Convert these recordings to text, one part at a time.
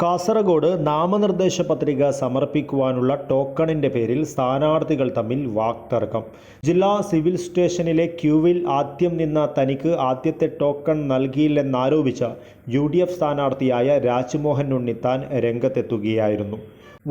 Go Kasaragod നാമനിർദ്ദേശ പത്രിക സമർപ്പിക്കുവാനുള്ള ടോക്കണിന്റെ പേരിൽ സ്ഥാനാർത്ഥികൾ തമ്മിൽ വാക്തർക്കം. ജില്ലാ സിവിൽ സ്റ്റേഷനിലെ ക്യൂവിൽ ആദ്യം നിന്ന തനിക്ക് ആദ്യത്തെ ടോക്കൺ നൽകിയില്ലെന്നാരോപിച്ച യു ഡി എഫ് സ്ഥാനാർത്ഥിയായ രാജ്മോഹൻ ഉണ്ണിത്താൻ രംഗത്തെത്തുകയായിരുന്നു.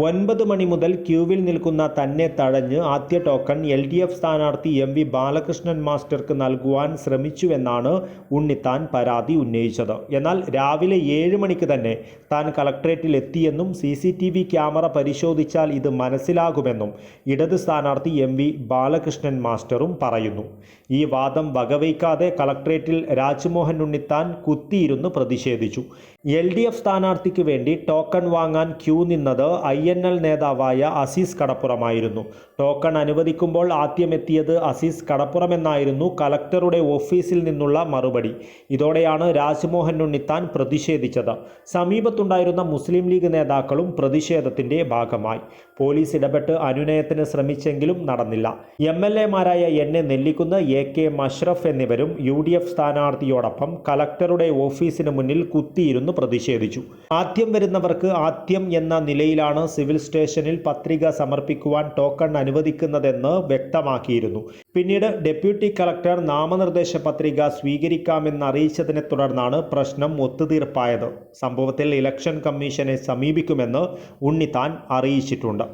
ഒൻപത് മണി മുതൽ ക്യൂവിൽ നിൽക്കുന്ന തന്നെ തഴഞ്ഞ് ആദ്യ ടോക്കൺ എൽ ഡി എഫ് സ്ഥാനാർത്ഥി എം വി ബാലകൃഷ്ണൻ മാസ്റ്റർക്ക് നൽകുവാൻ ശ്രമിച്ചുവെന്നാണ് ഉണ്ണിത്താൻ പരാതി ഉന്നയിച്ചത്. എന്നാൽ രാവിലെ ഏഴ് മണിക്ക് തന്നെ താൻ കളക്ട്രേറ്റിൽ എത്തിയെന്നും C C T V camera പരിശോധിച്ചാൽ ഇത് മനസ്സിലാകുമെന്നും ഇടത് സ്ഥാനാർത്ഥി എം വി ബാലകൃഷ്ണൻ മാസ്റ്ററും പറയുന്നു. ഈ വാദം വകവയ്ക്കാതെ കളക്ട്രേറ്റിൽ രാജ്മോഹൻ ഉണ്ണിത്താൻ കുത്തിയിരുന്ന് പ്രതിഷേധിച്ചു. എൽ ഡി എഫ് സ്ഥാനാർത്ഥിക്ക് വേണ്ടി ടോക്കൺ വാങ്ങാൻ ക്യൂ നിന്നത് ഐ എൻ എൽ നേതാവായ അസീസ് കടപ്പുറമായിരുന്നു. ടോക്കൺ അനുവദിക്കുമ്പോൾ ആദ്യം എത്തിയത് അസീസ് കടപ്പുറമെന്നായിരുന്നു കളക്ടറുടെ ഓഫീസിൽ നിന്നുള്ള മറുപടി. ഇതോടെയാണ് രാജ്മോഹൻ ഉണ്ണിത്താൻ പ്രതിഷേധിച്ചത്. സമീപത്തുണ്ടായിരുന്ന മുസ്ലിം ലീഗ് നേതാക്കളും പ്രതിഷേധത്തിന്റെ ഭാഗമായി. പോലീസ് ഇടപെട്ട് അനുനയത്തിന് ശ്രമിച്ചെങ്കിലും നടന്നില്ല. M L എമാരായ N A Nellikkunnu A K Mashraf എന്നിവരും യു ഡി എഫ് സ്ഥാനാർത്ഥിയോടൊപ്പം കലക്ടറുടെ ഓഫീസിന് മുന്നിൽ കുത്തിയിരുന്നു പ്രതിഷേധിച്ചു. ആദ്യം വരുന്നവർക്ക് ആദ്യം എന്ന നിലയിലാണ് സിവിൽ സ്റ്റേഷനിൽ പത്രിക സമർപ്പിക്കുവാൻ ടോക്കൺ അനുവദിക്കുന്നതെന്ന് വ്യക്തമാക്കിയിരുന്നു. പിന്നീട് ഡെപ്യൂട്ടി കളക്ടർ നാമനിർദ്ദേശ പത്രിക സ്വീകരിക്കാമെന്ന് അറിയിച്ചതിനെ തുടർന്നാണ് പ്രശ്നം ഒത്തുതീർപ്പായത്. സംഭവത്തിൽ ഇലക്ഷൻ കമ്മീഷനെ സമീപിക്കുമെന്ന് ഉണ്ണിത്താൻ അറിയിച്ചിട്ടുണ്ട്.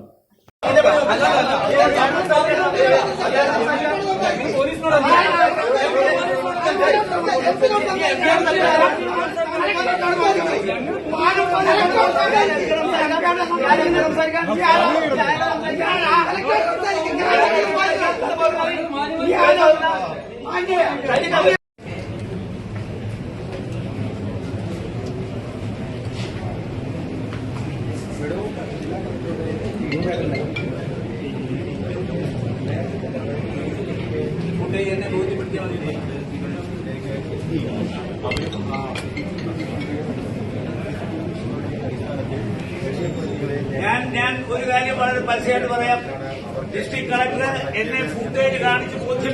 ഞാൻ ഞാൻ ഒരു കാര്യം വളരെ പരസ്യമായിട്ട് പറയാം ਡਿਸਟ੍ਰਿਕਟ ਕਲੈਕਟਰ ਇੰਨੇ ਫੂਟੇ ਜਗਾਣ ਚ ਉੱਥੇ